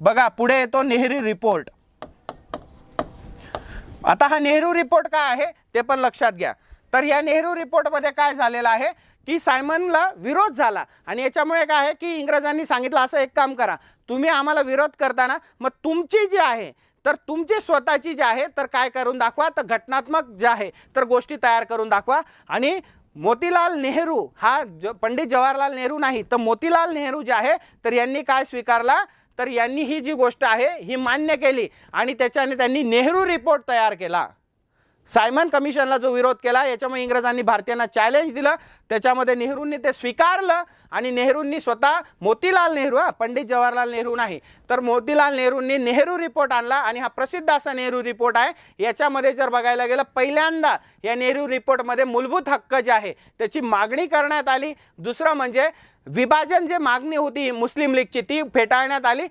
बघा पुढे येतो नेहरू रिपोर्ट आता हा नेहरू रिपोर्ट काय आहे ते पण लक्षात घ्या. तर या नेहरू रिपोर्टमध्ये काय झालेलं आहे की सायमनला विरोध झाला. आणि याच्यामुळे काय आहे की इंग्रजांनी सांगितलं असं एक काम करा. तुम्ही आम्हाला विरोध करताना मग तुमची जी आहे तर तुमची स्वतःची जी आहे तर काय करून दाखवा. तर घटनात्मक जे आहे तर गोष्टी तयार करून दाखवा. आणि मोतीलाल नेहरू हा ज पंडित जवाहरलाल नेहरू नाही तर मोतीलाल नेहरू जे आहे तर यांनी काय स्वीकारला? तर यांनी ही जी गोष्ट आहे ही मान्य केली आणि त्याच्याने त्यांनी नेहरू रिपोर्ट तयार केला. सायमन कमिशनला जो विरोध केला याच्यामुळे इंग्रजांनी भारतीयांना चॅलेंज दिलं. त्याच्यामध्ये नेहरूंनी ते स्वीकारलं आणि नेहरूंनी स्वतः मोतीलाल नेहरू हा पंडित जवाहरलाल नेहरू नाही तर मोतीलाल नेहरूंनी नेहरू रिपोर्ट आणला आणि हा प्रसिद्ध असा नेहरू रिपोर्ट आहे. याच्यामध्ये जर बघायला गेलं पहिल्यांदा या नेहरू रिपोर्टमध्ये मूलभूत हक्क जे आहे त्याची मागणी करण्यात आली. दुसरं म्हणजे विभाजन जे मागणी होती मुस्लिम लीगची ती फेटाळण्यात आली.